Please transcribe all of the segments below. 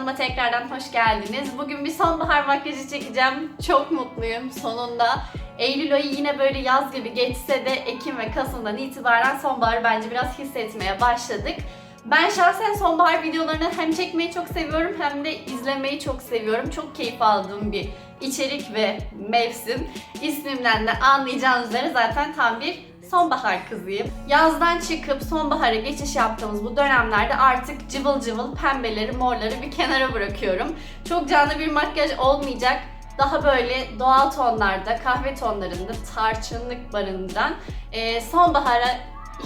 kanalıma tekrardan hoş geldiniz. Bugün bir sonbahar makyajı çekeceğim. Çok mutluyum sonunda. Eylül ayı yine böyle yaz gibi geçse de Ekim ve Kasım'dan itibaren sonbaharı bence biraz hissetmeye başladık. Ben şahsen sonbahar videolarını hem çekmeyi çok seviyorum hem de izlemeyi çok seviyorum. Çok keyif aldığım bir içerik ve mevsim. İsmimden de anlayacağınız üzere zaten tam bir sonbahar kızıyım. Yazdan çıkıp sonbahara geçiş yaptığımız bu dönemlerde artık cıvıl cıvıl pembeleri, morları bir kenara bırakıyorum. Çok canlı bir makyaj olmayacak. Daha böyle doğal tonlarda, kahve tonlarında, tarçınlık barından eee, sonbahara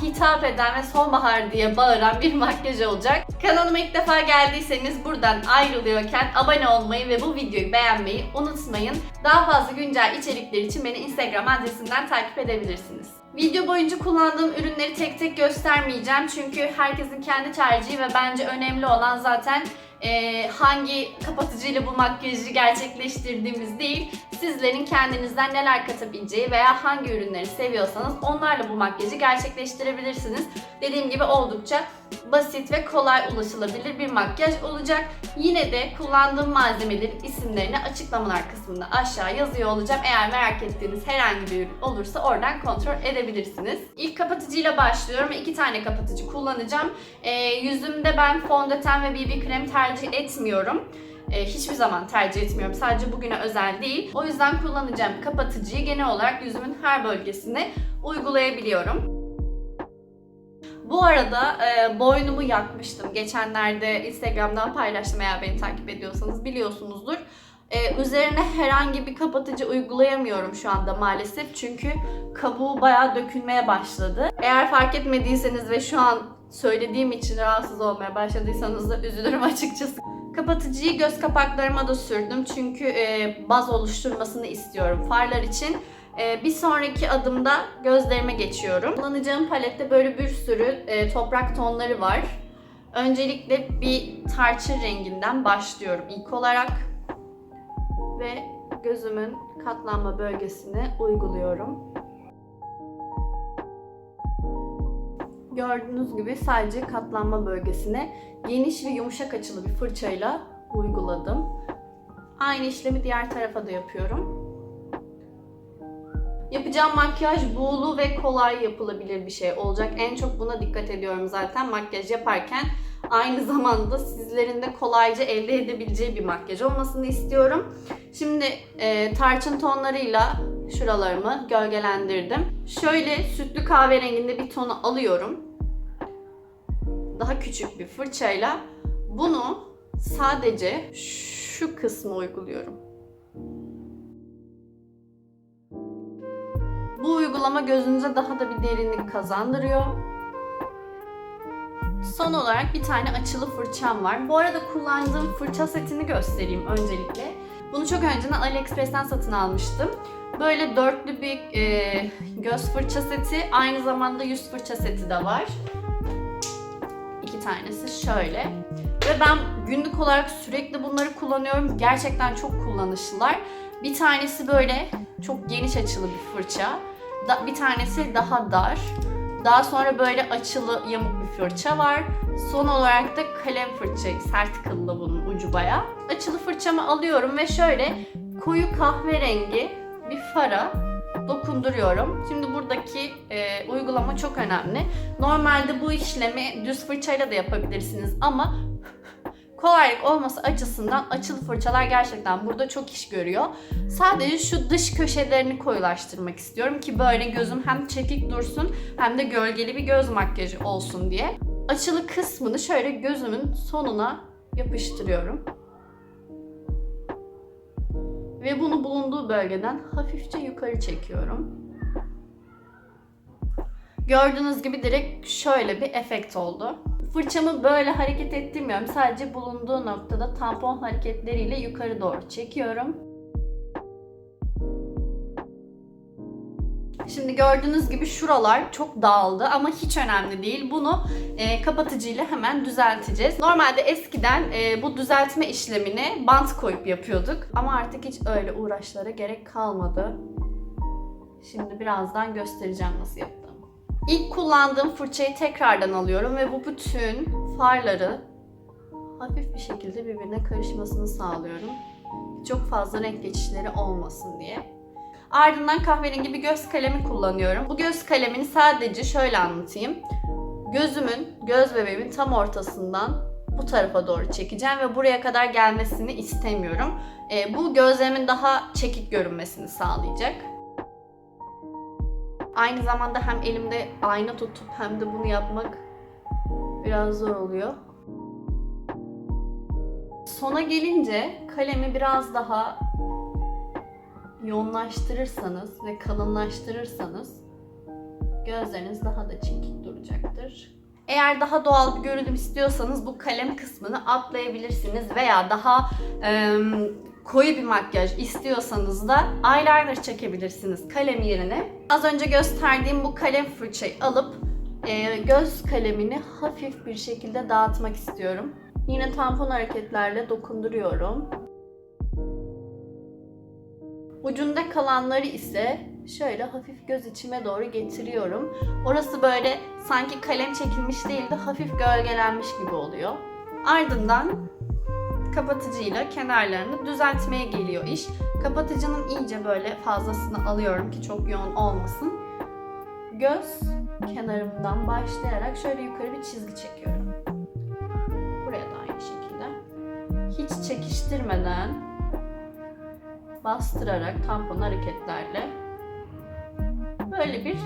hitap eden ve sonbahar diye bağıran bir makyaj olacak. Kanalıma ilk defa geldiyseniz buradan ayrılıyorken abone olmayı ve bu videoyu beğenmeyi unutmayın. Daha fazla güncel içerikler için beni Instagram adresimden takip edebilirsiniz. Video boyunca kullandığım ürünleri tek tek göstermeyeceğim. Çünkü herkesin kendi tercihi ve bence önemli olan zaten eee, hangi kapatıcıyla bu makyajı gerçekleştirdiğimiz değil, sizlerin kendinizden neler katabileceği veya hangi ürünleri seviyorsanız onlarla bu makyajı gerçekleştirebilirsiniz. Dediğim gibi oldukça basit ve kolay ulaşılabilir bir makyaj olacak. Yine de kullandığım malzemelerin isimlerini açıklamalar kısmında aşağı yazıyor olacağım. Eğer merak ettiğiniz herhangi bir ürün olursa oradan kontrol edebilirsiniz. İlk kapatıcıyla başlıyorum ve iki tane kapatıcı kullanacağım. Ee, yüzümde ben fondöten ve BB krem tercih etmiyorum. Ee, hiçbir zaman tercih etmiyorum. Sadece bugüne özel değil. O yüzden kullanacağım kapatıcıyı genel olarak yüzümün her bölgesine uygulayabiliyorum. Bu arada e, boynumu yakmıştım. Geçenlerde Instagram'dan paylaştım eğer beni takip ediyorsanız biliyorsunuzdur. E, üzerine herhangi bir kapatıcı uygulayamıyorum şu anda maalesef. Çünkü kabuğu bayağı dökülmeye başladı. Eğer fark etmediyseniz ve şu an söylediğim için rahatsız olmaya başladıysanız da üzülürüm açıkçası. Kapatıcıyı göz kapaklarıma da sürdüm çünkü e, baz oluşturmasını istiyorum farlar için. E, bir sonraki adımda gözlerime geçiyorum. Kullanacağım palette böyle bir sürü e, toprak tonları var. Öncelikle bir tarçın renginden başlıyorum ilk olarak. Ve gözümün katlanma bölgesine uyguluyorum. Gördüğünüz gibi sadece katlanma bölgesine geniş ve yumuşak açılı bir fırçayla uyguladım. Aynı işlemi diğer tarafa da yapıyorum. Yapacağım makyaj buğulu ve kolay yapılabilir bir şey olacak. En çok buna dikkat ediyorum zaten makyaj yaparken. Aynı zamanda sizlerin de kolayca elde edebileceği bir makyaj olmasını istiyorum. Şimdi e, tarçın tonlarıyla şuralarımı gölgelendirdim. Şöyle sütlü kahverenginde bir tonu alıyorum. Daha küçük bir fırçayla bunu sadece şu kısmı uyguluyorum. Bu uygulama gözünüze daha da bir derinlik kazandırıyor. Son olarak bir tane açılı fırçam var. Bu arada kullandığım fırça setini göstereyim öncelikle. Bunu çok önceden AliExpress'ten satın almıştım. Böyle dörtlü bir e, göz fırça seti, aynı zamanda yüz fırça seti de var. İki tanesi şöyle. Ve ben günlük olarak sürekli bunları kullanıyorum. Gerçekten çok kullanışlılar. Bir tanesi böyle çok geniş açılı bir fırça. Da- bir tanesi daha dar. Daha sonra böyle açılı yamuk bir fırça var. Son olarak da kalem fırça, sert kıllı bunun ucu baya. Açılı fırçamı alıyorum ve şöyle koyu kahverengi bir fara dokunduruyorum. Şimdi buradaki e, uygulama çok önemli. Normalde bu işlemi düz fırçayla da yapabilirsiniz ama kolaylık olması açısından açılı fırçalar gerçekten burada çok iş görüyor. Sadece şu dış köşelerini koyulaştırmak istiyorum ki böyle gözüm hem çekik dursun hem de gölgeli bir göz makyajı olsun diye. Açılı kısmını şöyle gözümün sonuna yapıştırıyorum. Ve bunu bulunduğu bölgeden hafifçe yukarı çekiyorum. Gördüğünüz gibi direkt şöyle bir efekt oldu. Fırçamı böyle hareket ettirmiyorum. Sadece bulunduğu noktada tampon hareketleriyle yukarı doğru çekiyorum. Şimdi gördüğünüz gibi şuralar çok dağıldı ama hiç önemli değil. Bunu e, kapatıcıyla hemen düzelteceğiz. Normalde eskiden e, bu düzeltme işlemini bant koyup yapıyorduk. Ama artık hiç öyle uğraşlara gerek kalmadı. Şimdi birazdan göstereceğim nasıl yaptığımı. İlk kullandığım fırçayı tekrardan alıyorum ve bu bütün farları hafif bir şekilde birbirine karışmasını sağlıyorum. Çok fazla renk geçişleri olmasın diye. Ardından kahverengi bir göz kalemi kullanıyorum. Bu göz kalemini sadece şöyle anlatayım. Gözümün, göz bebeğimin tam ortasından bu tarafa doğru çekeceğim ve buraya kadar gelmesini istemiyorum. Ee, bu gözlerimin daha çekik görünmesini sağlayacak. Aynı zamanda hem elimde ayna tutup hem de bunu yapmak biraz zor oluyor. Sona gelince kalemi biraz daha yoğunlaştırırsanız ve kalınlaştırırsanız gözleriniz daha da çekik duracaktır. Eğer daha doğal bir görünüm istiyorsanız bu kalem kısmını atlayabilirsiniz veya daha e, koyu bir makyaj istiyorsanız da eyeliner çekebilirsiniz kalem yerine. Az önce gösterdiğim bu kalem fırçayı alıp e, göz kalemini hafif bir şekilde dağıtmak istiyorum. Yine tampon hareketlerle dokunduruyorum. Ucunda kalanları ise şöyle hafif göz içime doğru getiriyorum. Orası böyle sanki kalem çekilmiş değil de hafif gölgelenmiş gibi oluyor. Ardından kapatıcıyla kenarlarını düzeltmeye geliyor iş. Kapatıcının iyice böyle fazlasını alıyorum ki çok yoğun olmasın. Göz kenarımdan başlayarak şöyle yukarı bir çizgi çekiyorum. Buraya da aynı şekilde. Hiç çekiştirmeden bastırarak tampon hareketlerle böyle bir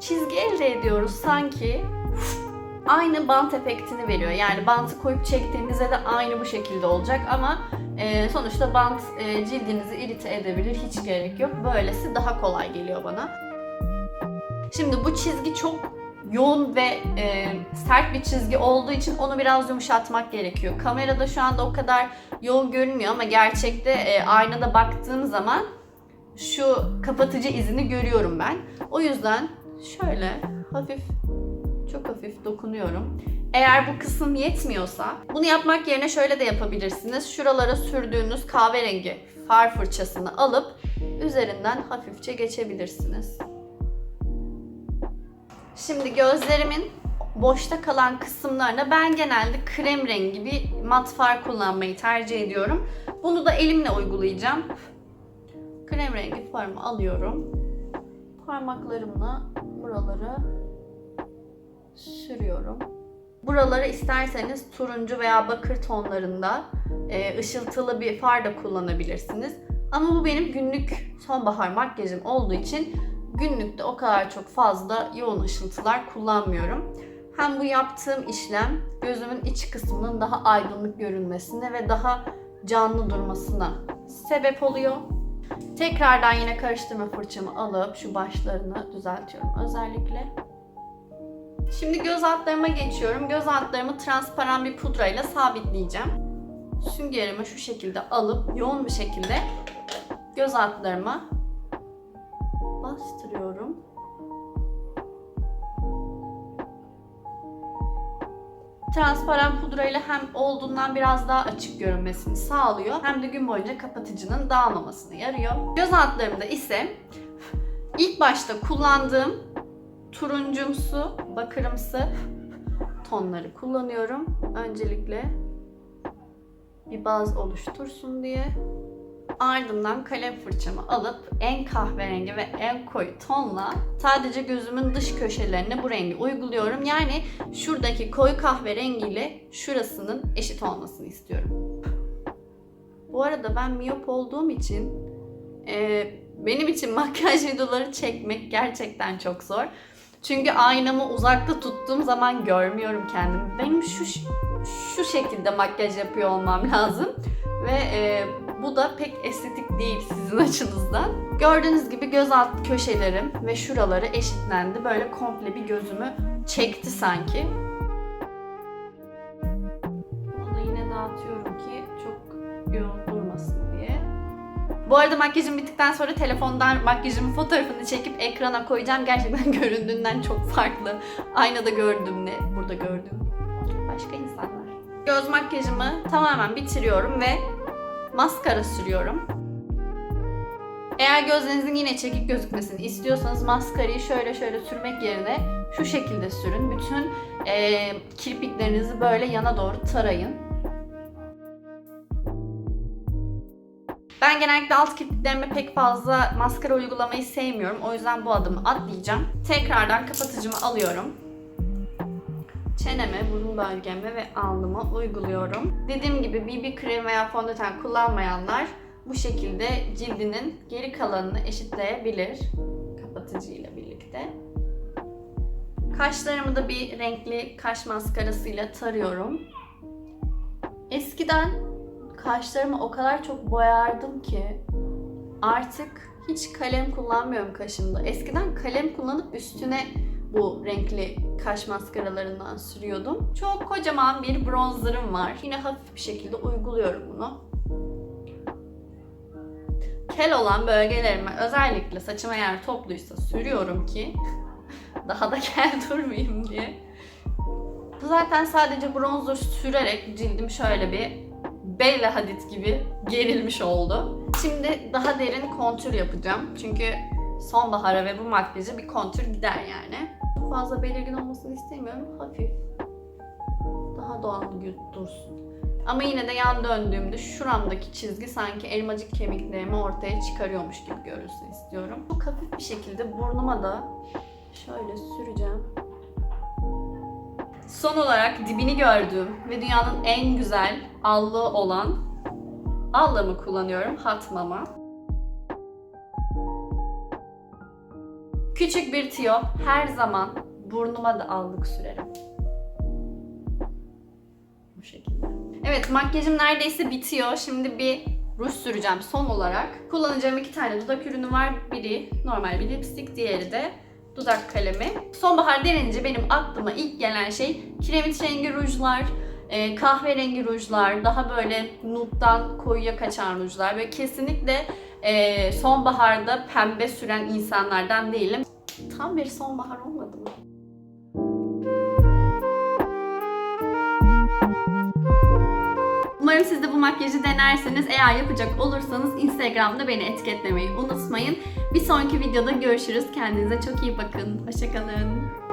çizgi elde ediyoruz sanki aynı bant efektini veriyor. Yani bantı koyup çektiğinizde de aynı bu şekilde olacak ama e, sonuçta bant e, cildinizi irite edebilir. Hiç gerek yok. Böylesi daha kolay geliyor bana. Şimdi bu çizgi çok yoğun ve e, sert bir çizgi olduğu için onu biraz yumuşatmak gerekiyor. Kamerada şu anda o kadar yoğun görünmüyor ama gerçekte e, aynada baktığım zaman şu kapatıcı izini görüyorum ben. O yüzden şöyle hafif çok hafif dokunuyorum. Eğer bu kısım yetmiyorsa bunu yapmak yerine şöyle de yapabilirsiniz. Şuralara sürdüğünüz kahverengi far fırçasını alıp üzerinden hafifçe geçebilirsiniz. Şimdi gözlerimin boşta kalan kısımlarına ben genelde krem rengi bir mat far kullanmayı tercih ediyorum. Bunu da elimle uygulayacağım. Krem rengi farımı alıyorum. Parmaklarımla buraları sürüyorum. Buraları isterseniz turuncu veya bakır tonlarında e, ışıltılı bir far da kullanabilirsiniz. Ama bu benim günlük sonbahar makyajım olduğu için günlükte o kadar çok fazla yoğun ışıltılar kullanmıyorum. Hem bu yaptığım işlem gözümün iç kısmının daha aydınlık görünmesine ve daha canlı durmasına sebep oluyor. Tekrardan yine karıştırma fırçamı alıp şu başlarını düzeltiyorum özellikle. Şimdi göz altlarıma geçiyorum. Göz altlarımı transparan bir pudrayla sabitleyeceğim. Süngerimi şu şekilde alıp yoğun bir şekilde göz altlarıma bastırıyorum. Transparan pudrayla hem olduğundan biraz daha açık görünmesini sağlıyor hem de gün boyunca kapatıcının dağılmamasını yarıyor. Göz altlarımda ise ilk başta kullandığım turuncumsu, bakırımsı tonları kullanıyorum. Öncelikle bir baz oluştursun diye. Ardından kalem fırçamı alıp en kahverengi ve en koyu tonla sadece gözümün dış köşelerine bu rengi uyguluyorum. Yani şuradaki koyu kahverengiyle şurasının eşit olmasını istiyorum. Bu arada ben miyop olduğum için e, benim için makyaj videoları çekmek gerçekten çok zor. Çünkü aynamı uzakta tuttuğum zaman görmüyorum kendimi. Benim şu şu şekilde makyaj yapıyor olmam lazım ve e, bu da pek estetik değil sizin açınızdan. Gördüğünüz gibi göz alt köşelerim ve şuraları eşitlendi. Böyle komple bir gözümü çekti sanki. Bunu da yine dağıtıyorum ki çok yoğun durmasın diye. Bu arada makyajım bittikten sonra telefondan makyajımın fotoğrafını çekip ekrana koyacağım. Gerçekten göründüğünden çok farklı. Aynada gördüğümle burada gördüğüm başka insanlar. Göz makyajımı tamamen bitiriyorum ve maskara sürüyorum. Eğer gözlerinizin yine çekik gözükmesini istiyorsanız maskarayı şöyle şöyle sürmek yerine Şu şekilde sürün. Bütün e, kirpiklerinizi böyle yana doğru tarayın. Ben genellikle alt kirpiklerime pek fazla maskara uygulamayı sevmiyorum. O yüzden bu adımı atlayacağım. Tekrardan kapatıcımı alıyorum. Çeneme, burun bölgeme ve alnıma uyguluyorum. Dediğim gibi BB krem veya fondöten kullanmayanlar bu şekilde cildinin geri kalanını eşitleyebilir kapatıcıyla birlikte. Kaşlarımı da bir renkli kaş maskarasıyla tarıyorum. Eskiden kaşlarımı o kadar çok boyardım ki artık hiç kalem kullanmıyorum kaşımda. Eskiden kalem kullanıp üstüne bu renkli kaş maskaralarından sürüyordum. Çok kocaman bir bronzerım var. Yine hafif bir şekilde uyguluyorum bunu. Kel olan bölgelerime özellikle saçım eğer topluysa sürüyorum ki daha da kel durmayayım diye. Zaten sadece bronzer sürerek cildim şöyle bir Bella Hadid gibi gerilmiş oldu. Şimdi daha derin kontür yapacağım. Çünkü sonbahara ve bu makyajı bir kontür gider yani. Çok fazla belirgin olmasını istemiyorum. Hafif. Daha doğal dursun. Ama yine de yan döndüğümde şuramdaki çizgi sanki elmacık kemiklerimi ortaya çıkarıyormuş gibi görünsün istiyorum. Çok hafif bir şekilde burnuma da şöyle süreceğim. Son olarak dibini gördüğüm ve dünyanın en güzel allığı olan allığımı kullanıyorum. Hot Küçük bir tüyo her zaman burnuma da allık sürerim. Bu şekilde. Evet makyajım neredeyse bitiyor. Şimdi bir ruj süreceğim son olarak. Kullanacağım iki tane dudak ürünü var. Biri normal bir lipstick, diğeri de dudak kalemi. Sonbahar denince benim aklıma ilk gelen şey kiremit rengi rujlar, e, kahverengi rujlar, daha böyle nude'dan koyuya kaçan rujlar ve kesinlikle e, sonbaharda pembe süren insanlardan değilim. Tam bir sonbahar olmadı mı? Umarım siz de bu makyajı denersiniz. Eğer yapacak olursanız Instagram'da beni etiketlemeyi unutmayın. Bir sonraki videoda görüşürüz. Kendinize çok iyi bakın. Hoşçakalın.